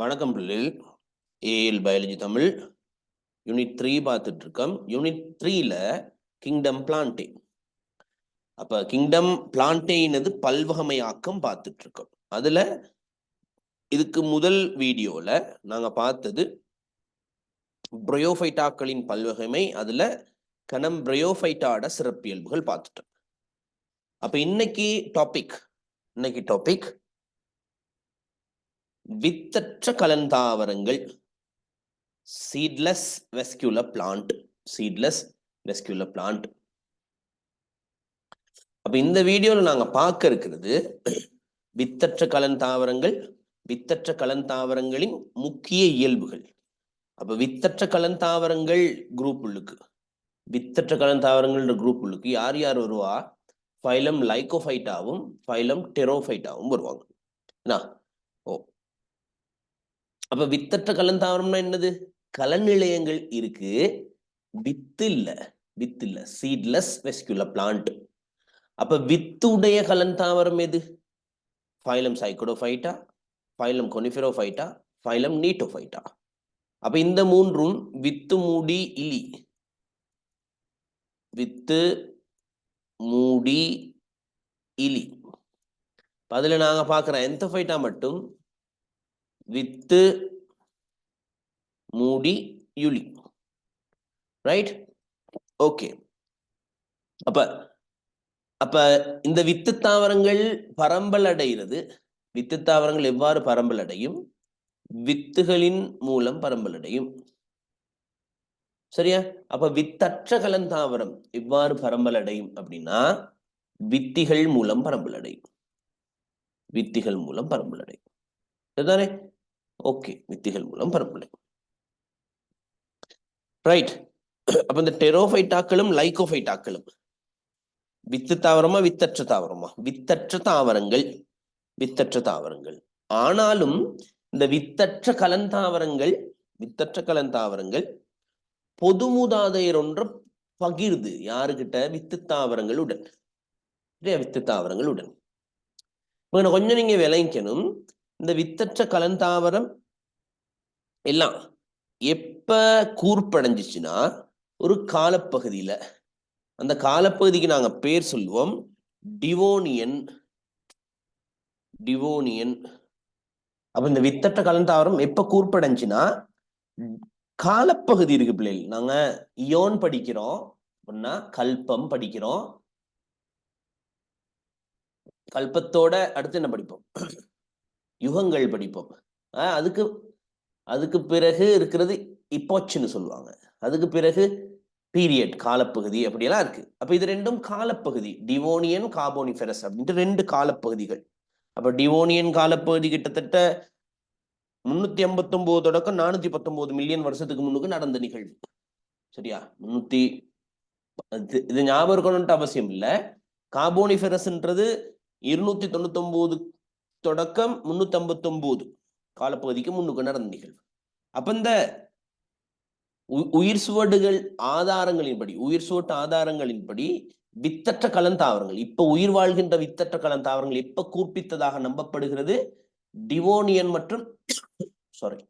வணக்கம் பிள்ளைகள் AL biology Tamil. Unit three பார்த்துட்டு இருக்கோம் யூனிட் த்ரீல கிங்டம் பிளான்டே அப்ப கிங்டம் பிளான்டேனது பல்வகமையாக்கம் பார்த்துட்டு இருக்கோம் அதுல இதுக்கு முதல் வீடியோல நாங்க பார்த்தது பிரயோஃபைட்டாக்களின் பல்வகைமை அதுல கனம் பிரயோஃபைட்டாட சிறப்பியல்புகள் பார்த்துட்டோம். அப்ப இன்னைக்கு டாபிக் இன்னைக்கு டாபிக் வித்தற்ற கலந்தாவரங்கள். Seedless vascular plant seedless vascular plant அப்ப இந்த வீடியோல நாங்க பார்க்க இருக்கிறது வித்தற்ற கலந்தாவரங்கள் வித்தற்ற கலந்தாவரங்களின் முக்கிய இயல்புகள். அப்ப வித்தற்ற கலந்தாவரங்கள் குரூப் உள்ளுக்கு. வித்தற்ற கலந்தாவரங்கள்ன்ற குரூப் உள்ளுக்கு யார் யார் வருவா? ஃபைலம் லைகோஃபைட்டாவும் ஃபைலம் டெரோஃபைட்டாவும் வருவாங்க. என்ன? அப்ப வித்தற்ற கலந்தாவரம்னா என்னது? கலன் நிலையங்கள் இருக்கு. வித்து இல்ல வித்து இல்ல. சீட்லெஸ் வெஸ்குலர் பிளான்ட் அப்ப வித்துடைய கலன் தாவரம் எது? Phylum cycadophyta phylum coniferophyta phylum gnetophyta அப்ப இந்த மூன்றும் வித்து மூடி இலி. வித்து மூடி இலி. அதுல நாங்க எந்த ஃபைட்டா மட்டும் வித்து மூடி யுலி. ரைட் ஓகே அப்ப அப்ப இந்த வித்து தாவரங்கள் பரம்பல் அடைகிறது. வித்து தாவரங்கள் எவ்வாறு பரம்பல் அடையும்? வித்துகளின் மூலம் பரம்பல் அடையும். சரியா? அப்ப வித்தற்ற கலந்தாவரம் எவ்வாறு பரம்பல் அடையும் அப்படின்னா வித்திகள் மூலம் பரம்பல் அடையும். வித்திகள் மூலம் பரம்பல் அடையும். சரிதானே? ஓகே வித்திகள் மூலம் பரம்பல் ரைட் அப்ப இந்த டெரோஃபைட்டாக்களும் லைகோஃபைட்டாக்களும் வித்து தாவரமா வித்தற்ற தாவரமா? வித்தற்ற தாவரங்கள் வித்தற்ற தாவரங்கள். ஆனாலும் இந்த வித்தற்ற கலந்தாவரங்கள் வித்தற்ற கலந்தாவரங்கள் பொது மூதாதையர் ஒன்ற பகிர்ந்து யாருகிட்ட? வித்து தாவரங்களுடன். இல்லையா? வித்து தாவரங்களுடன். கொஞ்சம் நீங்க விளங்கிக்கணும். இந்த வித்தற்ற கலந்தாவரம் எல்லாம் எப்ப கூர்ப்படைஞ்சிச்சுன்னா ஒரு காலப்பகுதியில. அந்த காலப்பகுதிக்கு நாங்க பேர் சொல்லுவோம் டிவோனியன். டிவோனியன். அப்ப இந்த வித்தட்ட கலந்தாவரம் எப்ப கூர்ப்படைஞ்சுன்னா காலப்பகுதி இருக்கு பிள்ளைகள். நாங்க இயோன் படிக்கிறோம். அப்படின்னா கல்பம் படிக்கிறோம். கல்பத்தோட அடுத்து என்ன படிப்போம்? யுகங்கள் படிப்போம். ஆஹ் அதுக்கு அதுக்கு பிறகு இருக்கிறது இப்போச்சுன்னு சொல்லுவாங்க. அதுக்கு பிறகு பீரியட் காலப்பகுதி அப்படியெல்லாம் இருக்கு. அப்ப இது ரெண்டும் காலப்பகுதி. டிவோனியன் கார்போனிஃபெரஸ் அப்படின்ட்டு ரெண்டு காலப்பகுதிகள். அப்ப டிவோனியன் காலப்பகுதி கிட்டத்தட்ட முன்னூத்தி ஐம்பத்தி ஒன்பது தொடக்கம் நானூத்தி பத்தொன்பது மில்லியன் வருஷத்துக்கு முன்னுக்கு நடந்த நிகழ்வு. சரியா? முன்னூத்தி இது- இது ஞாபகம் இருக்கணும்ட்டு அவசியம் இல்ல. கார்போனிஃபெரஸ்ன்றது இருநூத்தி தொண்ணூத்தி ஒன்பது தொடக்கம் முன்னூத்தி ஐம்பத்தி ஒன்பது காலப்பகுதிக்கு முன்னுக்கு நடந்த நிகழ்வு. அப்ப இந்த உ- உயிர் சுவடுகள் ஆதாரங்களின்படி உயிர் சுவட்டு ஆதாரங்களின்படி வித்தற்ற கலந்தாவரங்கள் இப்ப உயிர் வாழ்கின்ற வித்தற்ற கலந்தாவரங்கள் எப்ப கூர்ப்பித்ததாக நம்பப்படுகிறது? டிவோனியன் மற்றும் சாரி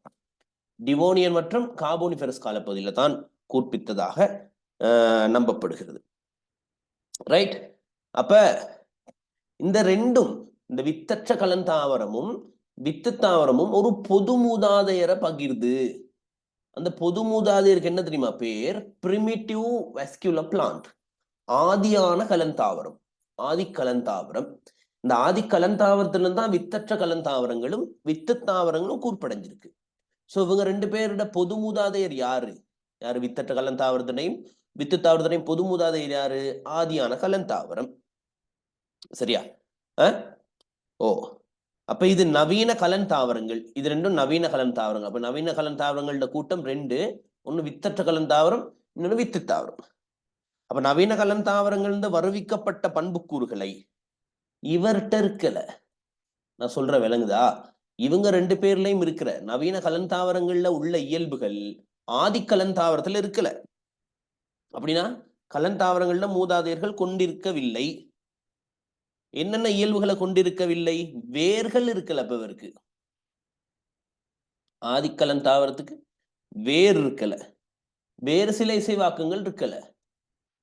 டிவோனியன் மற்றும் கார்போனிஃபெரஸ் காலப்பகுதியில தான் கூர்ப்பித்ததாக நம்பப்படுகிறது. ரைட் அப்ப இந்த ரெண்டும் இந்த வித்தற்ற கலந்தாவரமும் வித்து தாவரமும் ஒரு பொது மூதாதையரை பகிர்ந்து அந்த பொது மூதாதையருக்கு என்ன தெரியுமா பேர்? பிரிமிட்டிவ் வெஸ்குலர் பிளான்ட் ஆதியான கலந்தாவரம் ஆதி கலந்தாவரம் இந்த ஆதி கலந்தாவரத்துல தான் வித்தற்ற கலந்தாவரங்களும் வித்து தாவரங்களும் கூர்ப்படைஞ்சிருக்கு. சோ இவங்க ரெண்டு பேரோட பொது மூதாதையர் யாரு? யாரு வித்தற்ற கலந்தாவரத்தினையும் வித்து தாவரத்தினையும் பொது மூதாதையர் யாரு? ஆதியான கலந்தாவரம் சரியா? அஹ்? ஓ அப்ப இது நவீன கலன் தாவரங்கள். இது ரெண்டும் நவீன கலன் தாவரங்கள். அப்ப நவீன கலன் தாவரங்களோட கூட்டம் ரெண்டு. ஒன்று வித்தற்ற கலன் தாவரம் இன்னொன்னு வித்து தாவரம். அப்ப நவீன கலன் தாவரங்கள் வருவிக்கப்பட்ட பண்புக்கூறுகளை இவர்கிட்ட இருக்கல. நான் சொல்ற விளங்குதா இவங்க ரெண்டு பேர்லயும் இருக்கிற நவீன கலன் தாவரங்கள்ல உள்ள இயல்புகள் ஆதி கலன் தாவரத்துல இருக்கல. அப்படின்னா கலன் தாவரங்கள்ல மூதாதையர்கள் கொண்டிருக்கவில்லை. என்னென்ன இயல்புகளை கொண்டிருக்கவில்லை? வேர்கள் இருக்கல அப்ப இவருக்கு. ஆதிக்கலன் தாவரத்துக்கு வேர் இருக்கல. வேறு சில இசைவாக்கங்கள் இருக்கல.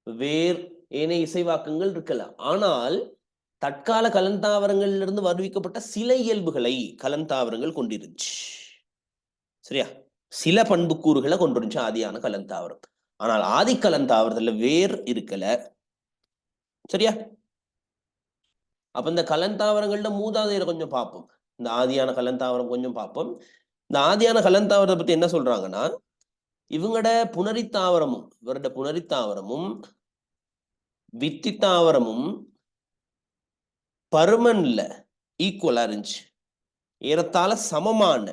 வேர் ஏனைய இசைவாக்கங்கள் இருக்கல. ஆனால் தற்கால கலந்தாவரங்களிலிருந்து வருவிக்கப்பட்ட சில இயல்புகளை கலந்தாவரங்கள் கொண்டிருந்துச்சு. சரியா? சில பண்புக்கூறுகளை கொண்டிருந்துச்சு ஆதியான கலந்தாவரம் ஆனால் ஆதி கலந்தாவரத்துல வேர் இருக்கல. சரியா? அப்ப இந்த கலந்தாவரங்கள்ல மூதாதையரை கொஞ்சம் பார்ப்போம். இந்த ஆதியான கலந்தாவரம் கொஞ்சம் பார்ப்போம். இந்த ஆதியான கலந்தாவரத்தை பத்தி என்ன சொல்றாங்கன்னா இவங்களோட புனரித்தாவரமும் இவரோட புனரித்தாவரமும் வித்தித்தாவரமும் பருமன்ல ஈக்குவலா இருந்துச்சு. ஏறத்தாழ சமமான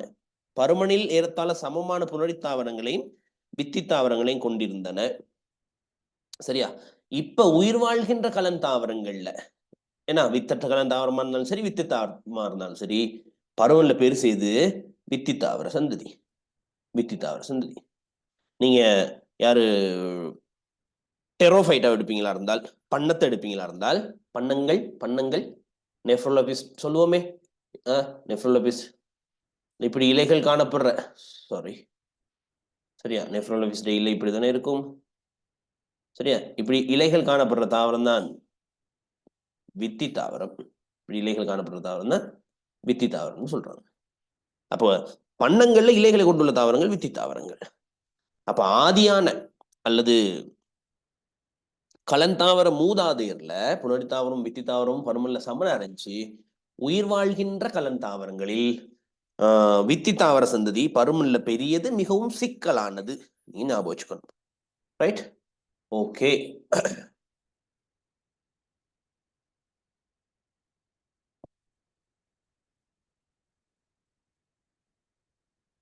பருமனில் ஏறத்தாழ சமமான புனரித்தாவரங்களையும் வித்தித்தாவரங்களையும் கொண்டிருந்தன. சரியா? இப்ப உயிர் வாழ்கின்ற கலந்தாவரங்கள்ல ஏன்னா வித்தட்டகலம் தாவரமா இருந்தாலும் சரி வித்து தாவரமா இருந்தாலும் சரி பருவன்ல பேர் செய்து வித்தி தாவர சந்ததி. வித்தி தாவர சந்ததி. நீங்க யாரு டெரோஃபைட்டா எடுப்பீங்களா இருந்தால் பண்ணத்தை எடுப்பீங்களா இருந்தால் பண்ணங்கள் பண்ணங்கள் நெஃப்ரோலபிஸ் சொல்லுவோமே. நெஃப்ரோலபிஸ். இப்படி இலைகள் காணப்படுற சாரி சரியா? நெஃப்ரோலபிஸ் இலை இப்படி தானே இருக்கும். சரியா? இப்படி இலைகள் காணப்படுற தாவரம் தான் வித்தி தாவரம் இலைகள் காணப்படுற தாவரம் தான் வித்தி தாவரம்னு சொல்றாங்க. அப்போ பண்ணங்கள்ல இலைகளை கொண்டுள்ள தாவரங்கள் வித்தி தாவரங்கள். அப்ப ஆதியான அல்லது கலந்தாவர மூதாதையர்ல புனரி தாவரம் வித்தி தாவரம் பருமல்ல சமன அடைஞ்சு உயிர் வாழ்கின்ற கலந்தாவரங்களில் ஆஹ் வித்தி தாவர சந்ததி பருமல்ல பெரியது மிகவும் சிக்கலானது. நீ ஞாபகம் வச்சுக்கணும். ரைட் ஓகே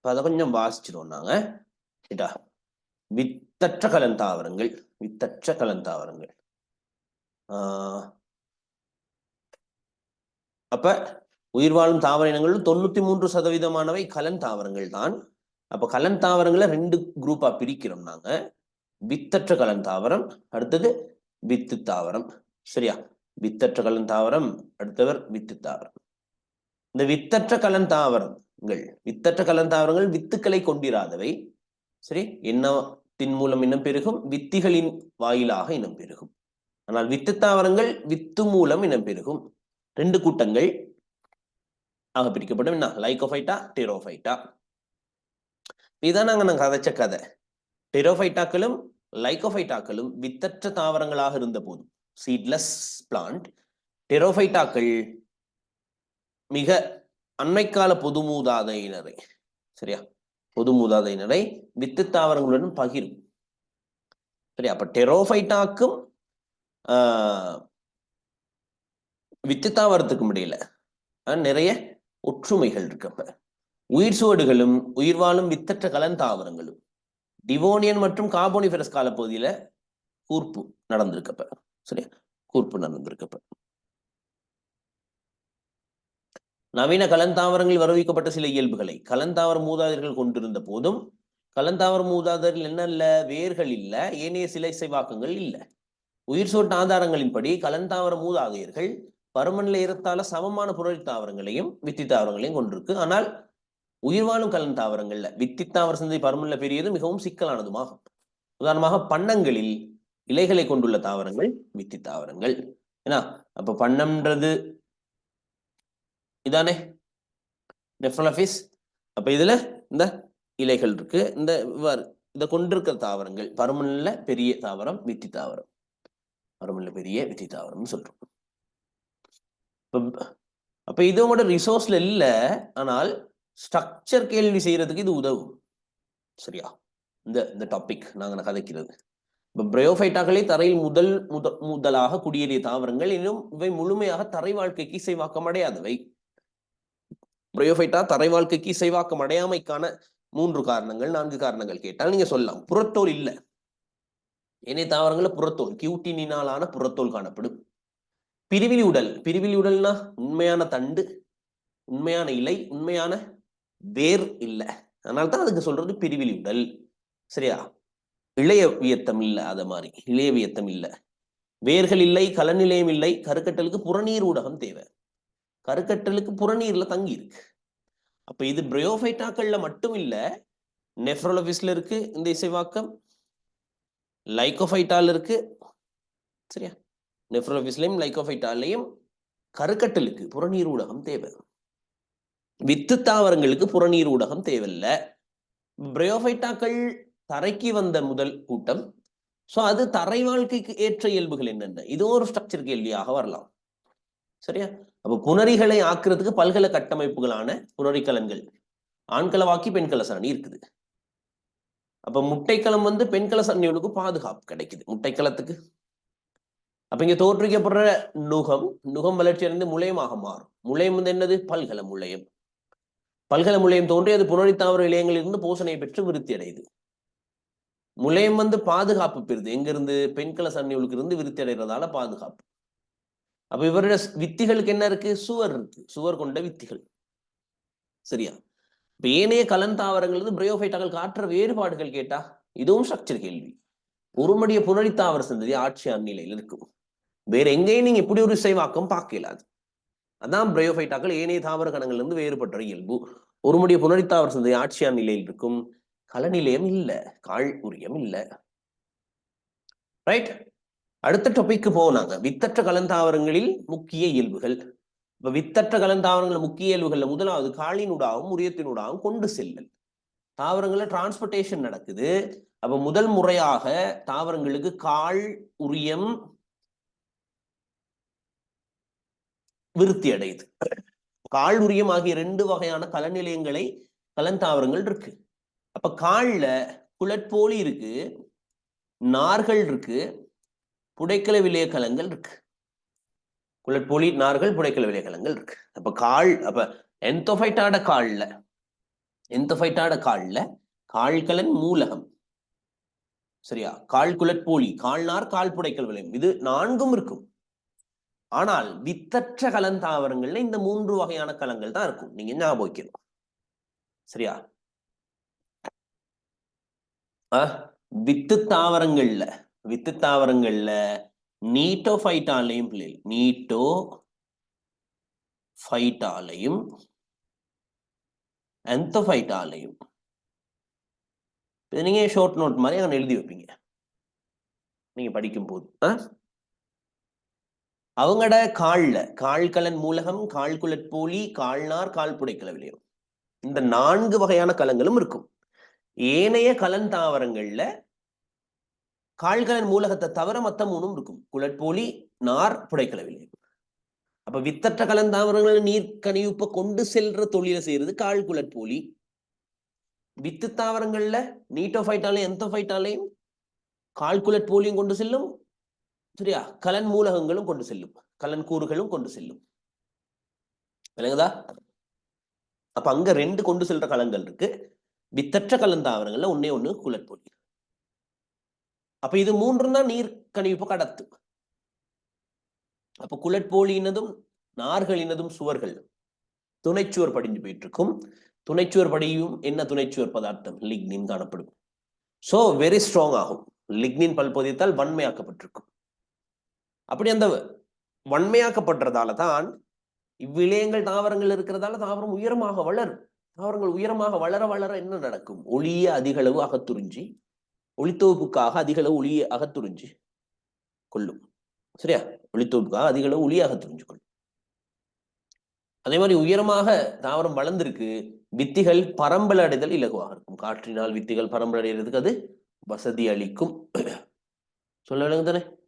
அதை கொஞ்சம் வாசிச்சிடுவோம் நாங்க ரைட்டா வித்தற்ற கலந்தாவரங்கள் வித்தற்ற கலந்தாவரங்கள் ஆஹ் அப்ப உயிர் வாழும் தாவர இனங்கள் தொண்ணூத்தி மூன்று சதவீதமானவை கலன் தாவரங்கள் தான். அப்ப கலன் தாவரங்களை ரெண்டு குரூப்பா பிரிக்கிறோம் நாங்க. வித்தற்ற கலன் தாவரம் அடுத்தது வித்து தாவரம். சரியா? வித்தற்ற கலன் தாவரம் அடுத்தவர் வித்து தாவரம். இந்த வித்தற்ற கலன் தாவரங்கள் வித்தற்ற கலந்தாவரங்கள் வித்துக்களை கொண்டிராதவை. சரி என்னத்தின் மூலம் இனம் பெருகும் வித்திகளின் வாயிலாக இனம் பெருகும். ஆனால் வித்து தாவரங்கள் வித்து மூலம் இனம் பெருகும். ரெண்டு கூட்டங்கள் ஆக பிரிக்கப்படும். என்ன? லைகோஃபைட்டா டெரோஃபைட்டா இதான் நாங்க நாங்க கதைச்ச கதை. டெரோஃபைட்டாக்களும் லைகோஃபைட்டாக்களும் வித்தற்ற தாவரங்களாக இருந்த போதும் சீட்லெஸ் பிளான்ட் டெரோஃபைட்டாக்கள் மிக அன்னைக்கால பொது மூதாதையினரை சரியா? பொது மூதாதையினரை வித்து தாவரங்களுடன் பகிரும். சரியா? அப்ப டெரோஃபைட்டாக்கும் வித்து தாவரத்துக்கும் இடையில நிறைய ஒற்றுமைகள் இருக்கப்ப உயிர் சுவடுகளும் உயிர் வாழும் வித்தற்ற கலந்தாவரங்களும் டிவோனியன் மற்றும் கார்போனிஃபெரஸ் காலப்பகுதியில கூர்ப்பு நடந்திருக்கப்ப சரியா? கூர்ப்பு நடந்திருக்கப்ப நவீன கலந்தாவரங்களில் வரவிக்கப்பட்ட சில இயல்புகளை கலந்தாவர மூதாதையர்கள் கொண்டிருந்த போதும் கலந்தாவர மூதாதையர்கள் என்ன இல்லை வேர்கள் இல்ல ஏனைய சில இசைவாக்கங்கள் இல்லை. உயிர் சோட்டு ஆதாரங்களின்படி கலந்தாவர மூதாதையர்கள் பருமன்ல ஏறத்தாழ சமமான புரளி தாவரங்களையும் வித்தி தாவரங்களையும் கொண்டிருக்கு. ஆனால் உயிர் வாழும் கலன் தாவரங்கள்ல வித்தி தாவர சந்தை பருமன்ல பெரியது மிகவும் சிக்கலானதுமாகும். உதாரணமாக பண்ணங்களில் இலைகளை கொண்டுள்ள தாவரங்கள் வித்தி தாவரங்கள். ஏன்னா அப்ப பண்ணம்ன்றது இதானே? நெஃப்ரலபிஸ் அப்ப இதுல இந்த இலைகள் இருக்கு. இந்த இதை கொண்டிருக்கிற தாவரங்கள் பருமன்ல பெரிய தாவரம் வித்தி தாவரம். பருமன்ல பெரிய வித்தி தாவரம்னு சொல்றோம். அப்ப இது உங்களோட ரிசோர்ஸ்ல இல்ல. ஆனால் ஸ்ட்ரக்சர் கேள்வி செய்யறதுக்கு இது உதவும். சரியா? இந்த இந்த டாபிக் நாங்க கதைக்கிறது. இப்ப பிரயோஃபைட்டாக்களே தரையில் முதல் முத முதலாக குடியேறிய தாவரங்கள் இன்னும் இவை முழுமையாக தரை வாழ்க்கைக்கு இசைவாக்கம் அடையாதவை. பிரயோஃபைட்டா தரை வாழ்க்கைக்கு இசைவாக்கம் அடையாமைக்கான மூன்று காரணங்கள் நான்கு காரணங்கள் கேட்டால் நீங்க சொல்லலாம். புறத்தோல் இல்லை. இணை தாவரங்களில் புறத்தோல் கியூட்டினாலான புறத்தோல் காணப்படும். பிரிவிலி உடல் பிரிவிலி உடல்னா உண்மையான தண்டு உண்மையான இலை உண்மையான வேர் இல்லை. அதனால தான் அதுக்கு சொல்றது பிரிவிலி உடல். சரியா? இளைய வியத்தம் இல்லை அதை மாதிரி. இளைய வியத்தம் இல்லை. வேர்கள் இல்லை கலநிலையம் இல்லை கருக்கட்டலுக்கு புறநீர் ஊடகம் தேவை. கருக்கட்டலுக்கு புறநீர்ல தங்கி இருக்கு அப்ப இது பிரயோஃபைட்டாக்கள்ல மட்டும் இல்ல நெஃப்ரோலபிஸ்ல இருக்கு இந்த இசைவாக்கம் லைகோஃபைட்டால இருக்கு சரியா? நெஃப்ரோலபிஸ்லயும் லைகோஃபைட்டாலையும் கருக்கட்டலுக்கு புறநீர் ஊடகம் தேவை. வித்து தாவரங்களுக்கு புறநீர் ஊடகம் தேவையில்ல. பிரயோஃபைட்டாக்கள் தரைக்கு வந்த முதல் கூட்டம். ஸோ அது தரை வாழ்க்கைக்கு ஏற்ற இயல்புகள் என்னென்ன? இது ஒரு ஸ்ட்ரக்சர் கேள்வியாக வரலாம். சரியா? அப்ப புனரிகளை ஆக்குறதுக்கு பல்கல கட்டமைப்புகளான புணரிக்கலன்கள். ஆண்களவாக்கி பெண்கள சரணி இருக்குது. அப்ப முட்டைக்களம் வந்து பெண்கள சரணிகளுக்கு பாதுகாப்பு கிடைக்குது. முட்டைக்களத்துக்கு அப்ப இங்க தோற்றுவிக்கப்படுற நுகம் நுகம் வளர்ச்சி அடைந்து முளையமாக மாறும். முளையம் வந்து என்னது? பல்கல முளையம். பல்கல முளையம் தோன்றி அது புனரித்தாவர இலையங்களிலிருந்து போஷணை பெற்று விருத்தி அடையுது. முளையம் வந்து பாதுகாப்பு பெறுது. எங்க இருந்து பெண்கள சரணிகளுக்கு இருந்து விருத்தி அடைகிறதால பாதுகாப்பு. அப்ப இவருடைய வித்திகளுக்கு என்ன இருக்கு? சுவர் இருக்கு. சுவர் கொண்ட வித்திகள். சரியா? இப்ப ஏனைய கலன் தாவரங்கள் பிரயோஃபைட்டாக்கள் காட்டுற வேறுபாடுகள் கேட்டா இதுவும் ஸ்ட்ரக்சர் கேள்வி. ஒருமடிய புனரித்தாவர சந்ததி ஆட்சி அந்நிலையில் இருக்கும். வேற எங்கேயும் நீங்க இப்படி ஒரு இசைவாக்கம் பார்க்க இயலாது அதான் பிரயோஃபைட்டாக்கள் ஏனைய தாவர கணங்கள்ல இருந்து வேறுபட்ட இயல்பு. ஒருமுடிய புனரித்தாவர சந்ததி ஆட்சியார் நிலையில் இருக்கும். கலநிலையம் இல்லை. கால் உரியம் இல்ல. ரைட் அடுத்த டாபிக்கு போனாங்க வித்தற்ற கலந்தாவரங்களில் முக்கிய இயல்புகள். இப்ப வித்தற்ற கலந்தாவரங்கள் முக்கிய இயல்புகள்ல முதலாவது காலினூடாகவும் உரியத்தினூடாகவும் கொண்டு செல்லல் தாவரங்களில் டிரான்ஸ்போர்டேஷன் நடக்குது. அப்ப முதல் முறையாக தாவரங்களுக்கு கால் உரியம் விருத்தி அடையுது. கால் உரியம் ஆகிய ரெண்டு வகையான கலநிலையங்களை கலந்தாவரங்கள் இருக்கு. அப்ப கால்ல குளற்போலி இருக்கு நார்கள் இருக்கு புடைக்கல விலைய இருக்கு. குளற்பொலி நார்கள் புடைக்கல விலைய இருக்கு. அப்ப கால் அப்ப என்தோஃபைட்டாட கால்ல என்தோஃபைட்டாட கால்ல கால்கலன் மூலகம். சரியா? கால் குளற்போலி கால்நார் கால் புடைக்கல் விளையம் இது நான்கும் இருக்கும். ஆனால் வித்தற்ற கலன் தாவரங்கள்ல இந்த மூன்று வகையான கலங்கள் தான் இருக்கும். நீங்க ஞாபகம் வைக்கணும் சரியா? வித்து தாவரங்கள்ல. வித்து தாவரங்கள்ல நீட்டோ ஃபைட்டாலையும் பிள்ளைகள் நீட்டோ ஃபைட்டாலையும் எந்தோஃபைட்டாலையும் இது நீங்க ஷார்ட் நோட் மாதிரி அங்கே எழுதி வைப்பீங்க. நீங்க படிக்கும் போது அஹ்? அவங்களோட கால்ல கால்கலன் மூலகம் கால்குலற்போலி கால்நார் கால் புடைக்கல இந்த நான்கு வகையான கலங்களும் இருக்கும். ஏனைய கலன் தாவரங்கள்ல கால்கலன் மூலகத்தை தவிர மற்ற மூணும் இருக்கும். குலற்போலி நார் புடைக்கலவில்லை அப்ப வித்தற்ற கலந்தாவரங்கள் நீர் கனியுப்ப கொண்டு செல்ற தொழிலை செய்யறது கால் குலற்போலி வித்து தாவரங்கள்ல நீட்டோஃபைட்டாலையும் எந்தோஃபைட்டாலையும் கால்குலட் போலியும் கொண்டு செல்லும். சரியா? கலன் மூலகங்களும் கொண்டு செல்லும். கலன் கூறுகளும் கொண்டு செல்லும். விளங்குதா? அப்ப அங்க ரெண்டு கொண்டு செல்ற கலங்கள் இருக்கு. வித்தற்ற கலந்தாவரங்கள்ல ஒன்னே ஒண்ணு குலற்பொலி அப்ப இது மூன்றும் தான் நீர் கணிப்பு கடத்து. அப்ப குலட்போலினதும் நார்களினதும் சுவர்கள். துணைச்சுவர் படிஞ்சு போயிட்டு இருக்கும் துணைச்சுவர் படியும் என்ன துணைச்சுவர் பதார்த்தம்? லிக்னின் காணப்படும். சோ வெரி ஸ்ட்ராங் ஆகும். லிக்னின் பல்பொதியத்தால் வன்மையாக்கப்பட்டிருக்கும். அப்படி அந்த வன்மையாக்கப்படுறதால தான் இவ்விளையங்கள் தாவரங்கள் இருக்கிறதால தாவரம் உயரமாக வளரும். தாவரங்கள் உயரமாக வளர வளர என்ன நடக்கும்? ஒளிய அதிகளவு அகத்துறிஞ்சி ஒளித்தொகுப்புக்காக அதிகளவு ஒளியை அகத்துறிஞ்சு கொள்ளும். சரியா? ஒளித்தொகுப்புக்காக அதிகளவு ஒளியை அகத்துறிஞ்சு கொள்ளும். அதே மாதிரி உயரமாக தாவரம் வளர்ந்திருக்கு வித்திகள் பரம்பல் அடைதல் இலகுவாக இருக்கும். காற்றினால் வித்திகள் பரம்பல் அடைகிறதுக்கு அது வசதி அளிக்கும். சொல்ல விளங்கு தானே?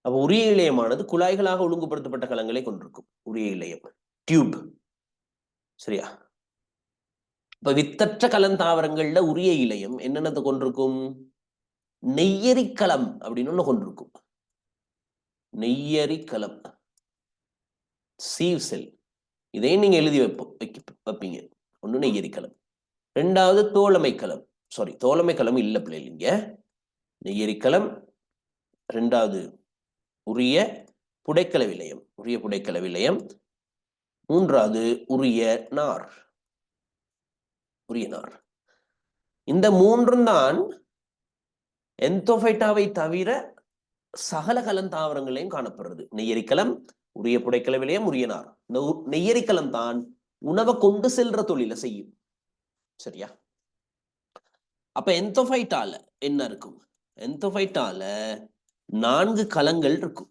அப்ப உரிய இலையமானது குழாய்களாக ஒழுங்குபடுத்தப்பட்ட கலங்களை கொண்டிருக்கும். உரிய இலையம் டியூப். சரியா? இப்ப வித்தற்ற கலன் தாவரங்கள்ல உரிய இலையம் என்னென்னத்தை கொண்டிருக்கும்? நெய்யரிக்கலம் அப்படின்னு ஒண்ணு கொண்டிருக்கும். நெய்யரிக்கலம் சீவ் செல். இதையும் நீங்க எழுதி வைப்போம் வைக்க வைப்பீங்க. ஒன்று நெய்யரிக்கலம் ரெண்டாவது தோழமைக்கலம் சாரி தோழமைக்கலம் இல்லை பிள்ளைங்க நெய்யரிக்கலம் ரெண்டாவது உரிய புடைக்கல விலையம் உரிய புடைக்கல விலையம் மூன்றாவது உரிய நார். கூறினார் இந்த மூன்றும் தான் என்தோஃபைட்டாவை தவிர சகல கலந்தாவரங்களையும் காணப்படுறது. நெய்யரிக்கலம் உரிய புடைக்கல விலையம் உரிய இந்த நெய்யரிக்கலம் தான் உணவை கொண்டு செல்ற தொழிலை செய்யும். சரியா? அப்ப எந்தோஃபைட்டால என்ன இருக்கும்? எந்தோஃபைட்டால நான்கு கலங்கள் இருக்கும்.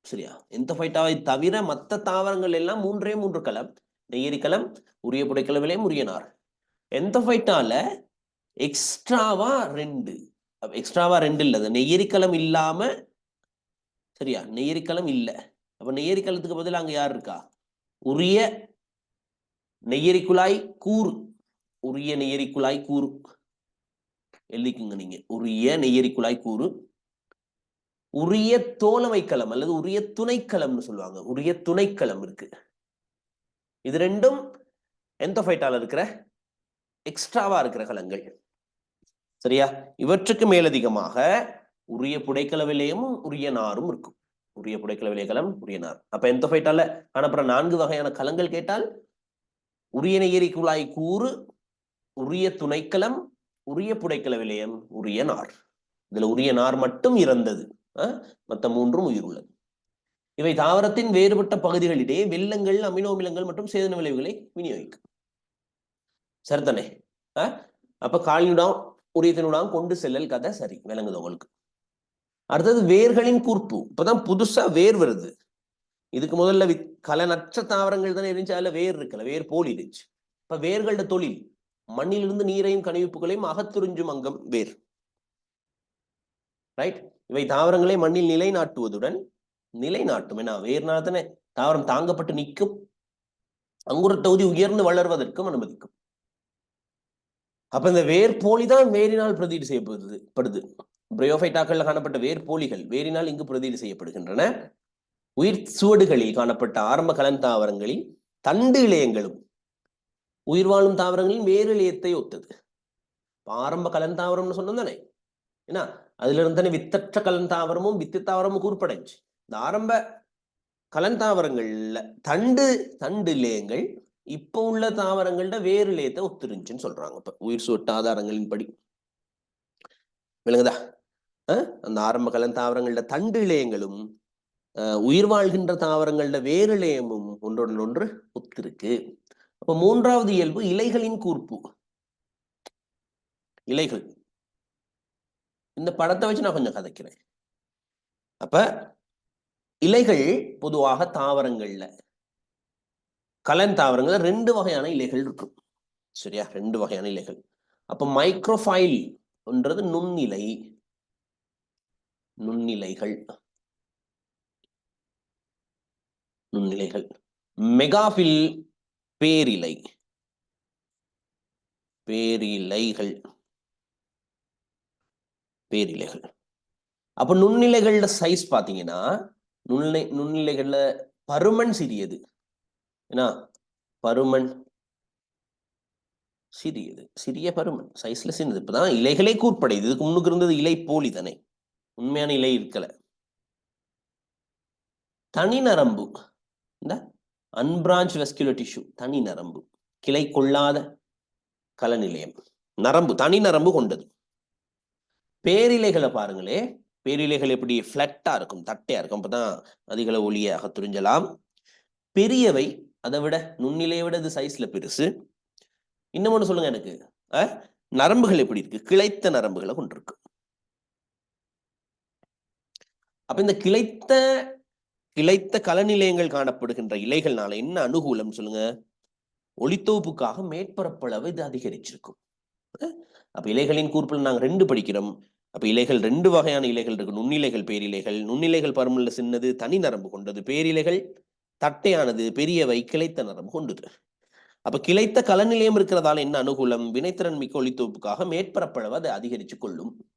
சரியா? எந்தோஃபைட்டாவை தவிர மத்த தாவரங்கள் எல்லாம் மூன்றே மூன்று கலம். நெய்யரிக்கலம் உரிய புடைக்கல விலையம் எந்த ஃபைட்டால எக்ஸ்ட்ராவா ரெண்டு? எக்ஸ்ட்ராவா ரெண்டு இல்லை. அது நெய்யரிக்கலம் இல்லாம சரியா? நெய்யரிக்கலம் இல்லை. அப்ப நெய்யரிக்கலத்துக்கு பதிலா அங்க யார் இருக்கா? உரிய நெய்யரி குழாய் கூறு. உரிய நெய்யரி குழாய் கூறு. எழுதிக்குங்க நீங்க. உரிய நெய்யரி குழாய் கூறு. உரிய தோலமைக்களம் அல்லது உரிய துணைக்களம்னு சொல்லுவாங்க. உரிய துணைக்களம் இருக்கு. இது ரெண்டும் எந்தோஃபைட்டால இருக்கிற? எக்ஸ்ட்ராவா இருக்கிற கலங்கள். சரியா? இவற்றுக்கு மேலதிகமாக உரிய புடைக்கல விலையமும் உரிய நாரும் இருக்கும். உரிய புடைக்கல விலையகலம் உரிய நார். அப்ப எந்தோஃபைட்டால காணப்படுற நான்கு வகையான கலங்கள் கேட்டால் உரிய நெய்யரி குழாய் கூறு உரிய துணைக்களம் உரிய புடைக்கல விலையம் உரிய நார். இதுல உரிய நார் மட்டும் இறந்தது. மற்ற மூன்றும் உயிர் உள்ளது இவை தாவரத்தின் வேறுபட்ட பகுதிகளிடையே வெள்ளங்கள் அமினோமிலங்கள் மற்றும் சேதன விளைவுகளை விநியோகிக்கும். சரிதானே அஹ்? அப்ப காலினுடாம் உரியத்தினுடாம் கொண்டு செல்லல் கதை சரி விளங்குது உங்களுக்கு. அடுத்தது வேர்களின் கூர்ப்பு. இப்பதான் புதுசா வேர் வருது. இதுக்கு முதல்ல வித் கலனற்ற தாவரங்கள் தானே இருந்துச்சு அதுல வேர் இருக்கல வேர் போல் இருந்துச்சு. இப்ப வேர்களோட தொழில் மண்ணிலிருந்து நீரையும் கனிவிப்புகளையும் அகத்துறிஞ்சும் அங்கம் வேர். ரைட் இவை தாவரங்களை மண்ணில் நிலைநாட்டுவதுடன் நிலைநாட்டும். ஏன்னா வேர்னால தானே தாவரம் தாங்கப்பட்டு நிற்கும். அங்குற தொகுதி உயர்ந்து வளர்வதற்கும் அனுமதிக்கும். அப்போ இந்த வேர் போலிதான் வேரினால் பிரதீடு செய்யப்படுது படுது. பிரயோஃபைட்டாக்களில் காணப்பட்ட வேர் போலிகள் வேரினால் இங்கு பிரதீடு செய்யப்படுகின்றன. உயிர் சுவடுகளில் காணப்பட்ட ஆரம்ப கலன் தாவரங்களில் தண்டு இளையங்களும் உயிர் வாழும் தாவரங்களின் வேறு இளையத்தை ஒத்தது. ஆரம்ப கலன் தாவரம்னு சொன்னோம் தானே? ஏன்னா அதுல இருந்து தானே வித்தற்ற கலன் தாவரமும் வித்து தாவரமும் கூறுபடைஞ்சு இந்த ஆரம்ப கலன் தாவரங்கள்ல தண்டு தண்டு இலையங்கள் இப்போ உள்ள தாவரங்கள்ட வேறு இலையத்தை ஒத்துருந்துச்சுன்னு சொல்றாங்க. இப்ப உயிர் சுவட்ட ஆதாரங்களின் படி விளங்குதா அந்த ஆரம்ப கலன் தாவரங்கள்ட தண்டு இலையங்களும் உயிர் வாழ்கின்ற தாவரங்கள்ட வேறு இலையமும் ஒன்றுடன் ஒன்று ஒத்திருக்கு. அப்ப மூன்றாவது இயல்பு இலைகளின் கூர்ப்பு. இலைகள். இந்த படத்தை வச்சு நான் கொஞ்சம் கதைக்கிறேன். அப்ப இலைகள் பொதுவாக தாவரங்கள்ல கலன் தாவரங்கள் ரெண்டு வகையான இலைகள் இருக்கும். சரியா? ரெண்டு வகையான இலைகள். அப்ப மைக்ரோஃபைல் என்றது நுண்ணிலை. நுண்ணிலைகள். நுண்ணிலைகள். மெகாஃபில் பேரிலை. பேரிலைகள். பேரிலைகள். அப்ப நுண்ணிலைகளோட சைஸ் பாத்தீங்கன்னா நுண்ணிலை நுண்ணிலைகள்ல பருமன் சிறியது. ஏன்னா பருமன் சிறியது. சிறிய பருமன் சைஸ்ல சின்னது. இப்பதான் இலைகளே கூர்ப்படையுது. இதுக்கு முன்னுக்கு இருந்தது இலை போலி தானே. உண்மையான இலை இருக்கல. தனி நரம்பு. இந்த அன்பிரான்ச் வெஸ்குலர் டிஷ்யூ தனி நரம்பு. கிளை கொள்ளாத கலநிலையம். நரம்பு தனி நரம்பு கொண்டது. பேரிலைகளை பாருங்களே. பேரிலைகள் எப்படி ஃப்ளட்டா இருக்கும் தட்டையா இருக்கும். அப்பதான் அதிகள ஒளியாக துரிஞ்சலாம். பெரியவை அதை விட நுண்ணிலையை விட இது சைஸ்ல பெருசு. இன்னும் ஒன்று சொல்லுங்க எனக்கு. நரம்புகள் எப்படி இருக்கு? கிளைத்த நரம்புகளை கொண்டிருக்கு. அப்ப இந்த கிளைத்த கிளைத்த கலநிலையங்கள் காணப்படுகின்ற இலைகள்னால என்ன அனுகூலம் சொல்லுங்க? ஒளித்தொகுப்புக்காக மேற்பரப்பளவு இது அதிகரிச்சிருக்கும். அப்ப இலைகளின் கூர்ப்பில் நாங்கள் ரெண்டு படிக்கிறோம். அப்ப இலைகள் ரெண்டு வகையான இலைகள் இருக்கு. நுண்ணிலைகள் பேரிலைகள். நுண்ணிலைகள் பருமல்ல சின்னது தனி நரம்பு கொண்டது பேரிலைகள். தட்டையானது பெரியவை கிளைத்த நரம்பு கொண்டது. அப்ப கிளைத்த கலநிலையம் இருக்கிறதால என்ன அனுகூலம்? வினைத்திறன் மிக்க ஒளித்தொகுப்புக்காக மேற்பரப்பளவு அதை அதிகரிச்சு கொள்ளும்.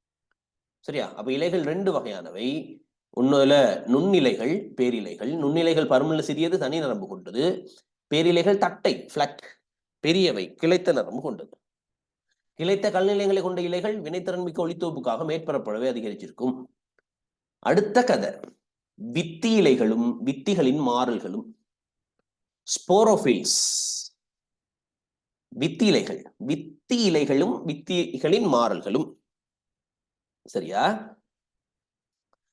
சரியா? அப்ப இலைகள் ரெண்டு வகையானவை. ஒண்ணுல நுண்ணிலைகள் பேரிலைகள். நுண்ணிலைகள் பருமல்ல சிறியது தனி நரம்பு கொண்டது. பேரிலைகள் தட்டை பிளட் பெரியவை கிளைத்த நரம்பு கொண்டது. கிளைத்த கல்நிலையங்களை கொண்ட இலைகள் வினைத்திறன் மிக்க ஒளித்தொகுப்புக்காக மேற்பரப்பளவை அதிகரிச்சிருக்கும் அடுத்த கதை. வித்தி இலைகளும் வித்திகளின் மாறல்களும். ஸ்போரோஃபில்ஸ் வித்தி இலைகள் வித்தி இலைகளும் வித்திகளின் மாறல்களும். சரியா?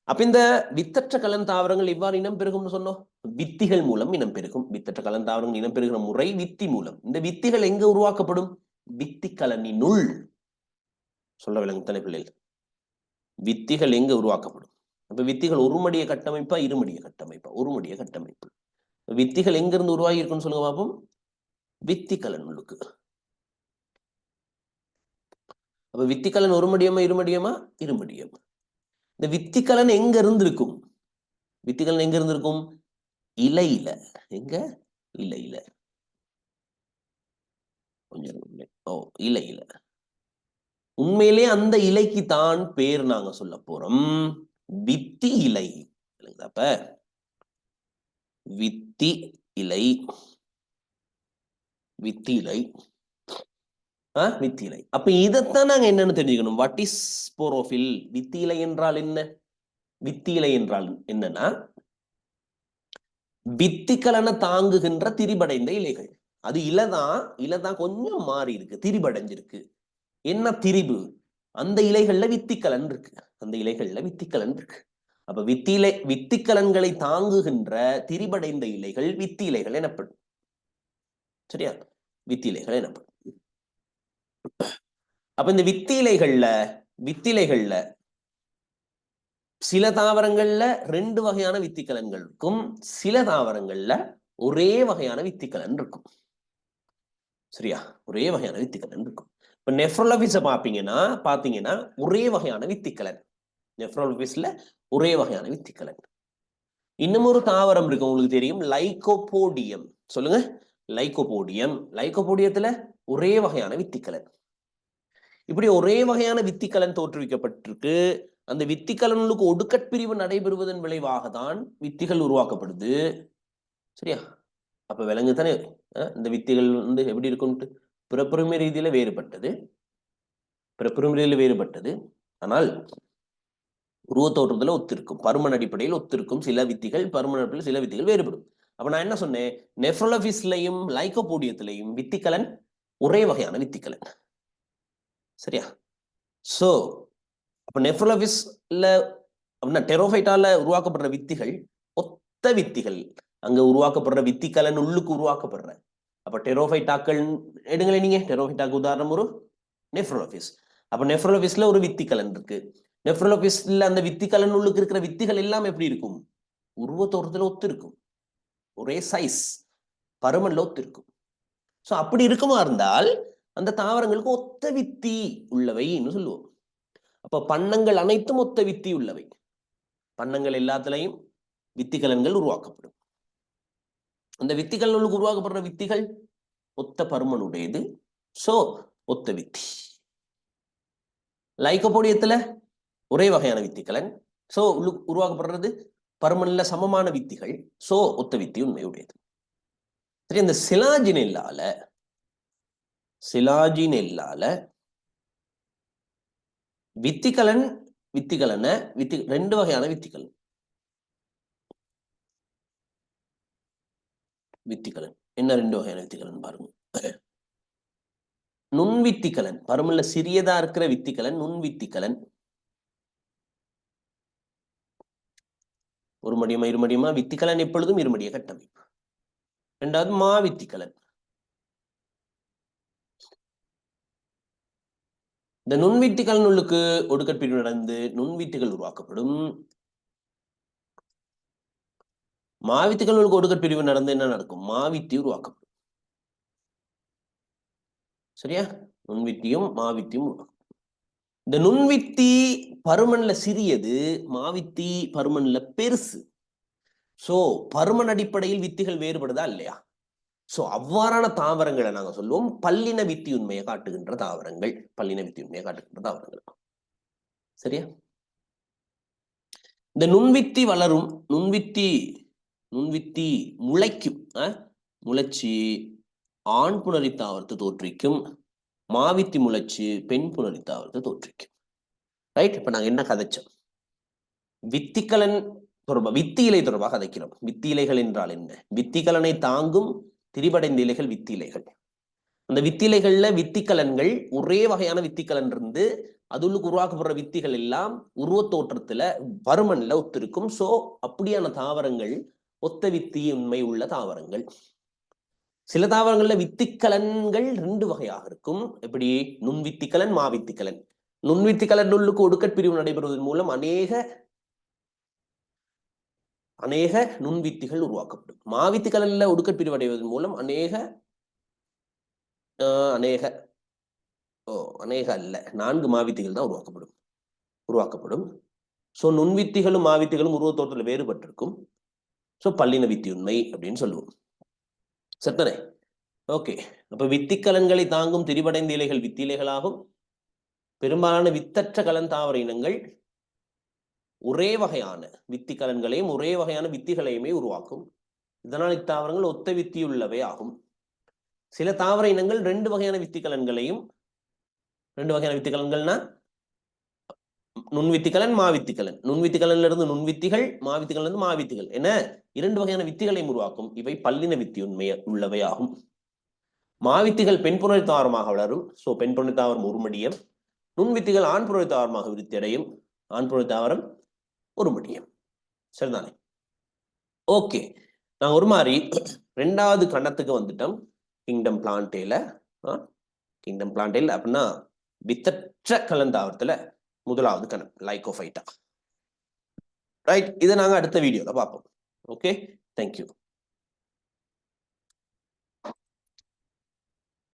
அப்ப இந்த வித்தற்ற கலன் தாவரங்கள் இவ்வாறு இனம் பெருகும்னு சொன்னோம்? வித்திகள் மூலம் இனம் பெருகும். வித்தற்ற கலன் தாவரங்கள் இனம் பெருகிற முறை வித்தி மூலம். இந்த வித்திகள் எங்க உருவாக்கப்படும்? வித்தி கலனினுள் சொல்ல விளங்கு தானே வித்திகள் எங்க உருவாக்கப்படும்? அப்ப வித்திகள் ஒருமடிய கட்டமைப்பா இருமடிய கட்டமைப்பா ஒருமடிய கட்டமைப்பு. வித்திகள் எங்க இருந்து உருவாகி இருக்குன்னு சொல்லுங்க பாப்போம். வித்திக்கலன் கலனுள்ளுக்கு அப்ப வித்திக்கலன் ஒருமடியமா இருமடியமா இருமடியம் இந்த வித்திக்கலன் எங்க இருந்திருக்கும்? வித்திக்கலன் எங்க இருந்திருக்கும்? இலையில. எங்க? இலையில. கொஞ்சம் ஓ இலையில. உண்மையிலே அந்த இலைக்கு தான் பேர் நாங்க சொல்ல போறோம். வித்தி இலை. அப்ப? வித்தி இலை. வித்தி இலை. வித்தி இலை. அப்ப இதைத்தான் நாங்க என்னன்னு தெரிஞ்சுக்கணும். வாட் இஸ் போரோஃபில் வித்தி இலை என்றால் என்ன? வித்தி இலை என்றால் என்னன்னா வித்திக்கலனை தாங்குகின்ற திரிபடைந்த இலைகள். அது இலைதான் இலைதான் கொஞ்சம் மாறி இருக்கு திரிபடைஞ்சிருக்கு. என்ன திரிபு? அந்த இலைகள்ல வித்திக்கலன் இருக்கு. அந்த இலைகள்ல வித்திக்கலன் இருக்கு. அப்ப வித்திலை வித்திக்கலன்களை தாங்குகின்ற திரிபடைந்த இலைகள் வித்தி இலைகள் எனப்படும். சரியா? வித்தி இலைகள் எனப்படும். அப்ப இந்த வித்தி இலைகள்ல வித்திலைகள்ல சில தாவரங்கள்ல ரெண்டு வகையான வித்திக்கலன்கள் இருக்கும். சில தாவரங்கள்ல ஒரே வகையான வித்திக்கலன் இருக்கும். சரியா? ஒரே வகையான வித்திக்கலன் இருக்கும். இப்ப நெஃப்ரோலபிஸ பாப்பீங்கன்னா பாத்தீங்கன்னா ஒரே வகையான வித்திக்கலன். நெஃப்ரோலபிஸ்ல ஒரே வகையான வித்திக்கலன். இன்னும் ஒரு தாவரம் இருக்கு உங்களுக்கு தெரியும். லைகோபோடியம் சொல்லுங்க. லைகோபோடியம் லைகோபோடியத்துல ஒரே வகையான வித்திக்கலன். இப்படி ஒரே வகையான வித்திக்கலன் தோற்றுவிக்கப்பட்டிருக்கு. அந்த வித்திக்கலனுக்கு ஒடுக்கற்பிரிவு நடைபெறுவதன் விளைவாக தான் வித்திகள் உருவாக்கப்படுது. சரியா? அப்ப விலங்கு தானே இந்த வித்திகள் வந்து எப்படி இருக்கும்ட்டு பிறப்புரிமை ரீதியில வேறுபட்டது. பிறப்புரிமை ரீதியில வேறுபட்டது. ஆனால் உருவ தோற்றத்துல ஒத்திருக்கும். பருமன் அடிப்படையில் ஒத்திருக்கும். சில வித்திகள் பருமன் அடிப்படையில் சில வித்திகள் வேறுபடும். அப்ப நான் என்ன சொன்னேன்? நெஃப்ரோலபிஸ்லையும் லைக்கோபோடியத்திலையும் வித்திக்கலன் ஒரே வகையான வித்திக்கலன் சரியா? சோ அப்ப நெஃப்ரோலபிஸ்ல அப்படின்னா டெரோஃபைட்டால உருவாக்கப்படுற வித்திகள் ஒத்த வித்திகள். அங்க உருவாக்கப்படுற வித்திக்கலன் உள்ளுக்கு உருவாக்கப்படுற அப்ப டெரோஃபைட்டாக்கள் எடுங்களேன் நீங்க. டெரோஃபைட்டாக்கு உதாரணம் ஒரு நெஃப்ரோலபிஸ். அப்போ நெஃப்ரோலபிஸ்ல ஒரு வித்திக்கலன் இருக்கு. நெஃப்ரோலபிஸ்ல அந்த வித்திக்கலன் உள்ளுக்கு இருக்கிற வித்திகள் எல்லாம் எப்படி இருக்கும்? உருவத்தோற்றத்துல ஒத்து இருக்கும் ஒரே சைஸ் பருமன்ல ஒத்து இருக்கும் சோ அப்படி இருக்குமா இருந்தால் அந்த தாவரங்களுக்கு ஒத்த வித்தி உள்ளவைன்னு சொல்லுவோம். அப்போ பண்ணங்கள் அனைத்தும் ஒத்த வித்தி உள்ளவை. பண்ணங்கள் எல்லாத்துலயும் வித்திகலன்கள் உருவாக்கப்படும். அந்த வித்திகலனுக்கு உருவாக்கப்படுற வித்திகள் ஒத்த பருமனுடையது. சோ ஒத்த வித்தி. லைக்கோபோடியத்துல ஒரே வகையான வித்திகலன் சோ உருவாக்கப்படுறது பருமன்ல சமமான வித்திகள். சோ ஒத்த வித்தி உண்மையுடையது. சரி இந்த சிலாஜினெல்லால சிலாஜினெல்லால வித்திகலன் வித்திகலன வித்தி ரெண்டு வகையான வித்திகலன் வித்திகலன். என்ன ரெண்டு வகையான வித்திகலன் பாருங்க. நுண்வித்திகலன். பருமல்ல சிறியதா இருக்கிற வித்திகலன் நுண்வித்திகலன். ஒரு மடியமா இருமடியமா வித்திகலன் எப்பொழுதும் இருமடிய கட்டமைப்பு. இரண்டாவது மாவித்திகலன். இந்த நுண்வித்திகள் நுள்ளுக்கு ஒடுக்கற்பிரிவு நடந்து நுண்வித்துகள் உருவாக்கப்படும். மாவித்துகள் நுள்ளுக்கு ஒடுக்கற்பிரிவு நடந்து என்ன நடக்கும்? மாவித்தி உருவாக்கப்படும் சரியா? நுண்வித்தியும் மாவித்தியும் உருவாக்கும். இந்த நுண்வித்தி பருமன்ல சிறியது மாவித்தி பருமன்ல பெருசு. சோ பருமன் அடிப்படையில் வித்திகள் வேறுபடுதா? இல்லையா? சோ அவ்வாறான தாவரங்களை நாங்க சொல்லுவோம். பல்லின வித்தி உண்மையை காட்டுகின்ற தாவரங்கள். பல்லின வித்தி உண்மையை காட்டுகின்ற தாவரங்கள். சரியா? இந்த நுண்வித்தி வளரும் நுண்வித்தி நுண்வித்தி முளைக்கும். முளைச்சி ஆண் புணரி தாவரத்தை தோற்றுவிக்கும். மாவித்தி முளைச்சு பெண் புணரி தாவரத்தை தோற்றுவிக்கும். ரைட் இப்ப நாங்க என்ன கதைச்சோம்? வித்திக்கலன் தொடர்பாக வித்தி இலை தொடர்பாக கதைக்கிறோம். வித்தி இலைகள் என்றால் என்ன? வித்திக்கலனை தாங்கும் திரிபடைந்த இலைகள் வித்தி இலைகள் அந்த வித்திலைகள்ல வித்திக்கலன்கள் ஒரே வகையான வித்திக்கலன் இருந்து அதுள்ளுக்கு உருவாக்கப்படுற வித்திகள் எல்லாம் உருவத் தோற்றத்துல பருமன்ல ஒத்திருக்கும். சோ அப்படியான தாவரங்கள் ஒத்த வித்தியின்மை உள்ள தாவரங்கள். சில தாவரங்கள்ல வித்திக்கலன்கள் ரெண்டு வகையாக இருக்கும். எப்படி? நுண்வித்திக்கலன் மாவித்திக்கலன். நுண்வித்திக்கலன் நுள்ளுக்கு ஒடுக்கட் பிரிவு நடைபெறுவதன் மூலம் அநேக அநேக நுண்வித்திகள் உருவாக்கப்படும். மாவித்திக்கலன்ல ஒடுக்கட் பிரிவு அடைவதன் மூலம் அநேக ஆஹ், அநேக ஓ அநேக அல்ல. நான்கு மாவித்திகள் தான் உருவாக்கப்படும். உருவாக்கப்படும். ஸோ நுண்வித்திகளும் மாவித்திகளும் உருவத்தோட்டத்தில் வேறுபட்டிருக்கும். ஸோ பல்லின வித்தியுண்மை அப்படின்னு சொல்லுவோம். செத்தனை. ஓகே அப்ப வித்திக்கலன்களை தாங்கும் திரிபடைந்த இலைகள் வித்திலைகளாகும் பெரும்பாலான வித்தற்ற கலன் தாவர இனங்கள் ஒரே வகையான வித்திக்கலன்களையும் ஒரே வகையான வித்திகளையுமே உருவாக்கும். இதனால் இத்தாவரங்கள் ஒத்த வித்தியுள்ளவை ஆகும். சில தாவர இனங்கள் ரெண்டு வகையான வித்திக்கலன்களையும் ரெண்டு வகையான வித்திக்கலன்கள்னா நுண்வித்திக்கலன் மாவித்திக்கலன் நுண்வித்திக்கலன்ல இருந்து நுண்வித்திகள் மாவித்திக்கலன் இருந்து மாவித்திகள். என இரண்டு வகையான வித்திகளை உருவாக்கும். இவை பல்லின வித்தி உண்மைய உள்ளவை ஆகும் மாவித்திகள் பெண்புணரி தாவரமாக வளரும். சோ பெண்புணரி தாவரம் ஒருமடியம் நுண்வித்திகள் ஆண் புணரி தாவரமாக விருத்தி அடையும் ஆண் புணரி தாவரம் ஒரு சரிதானே? ஓகே நான் ஒரு மாதிரி ரெண்டாவது கண்டத்துக்கு வந்துட்டோம். கிங்டம் பிளான்டேல கிங்டம் பிளான்டேல அப்படின்னா வித்தற்ற கலந்தாவரத்துல முதலாவது கணம் லைகோஃபைட்டா ரைட் இதை நாங்க அடுத்த வீடியோல பார்ப்போம். Okay thank you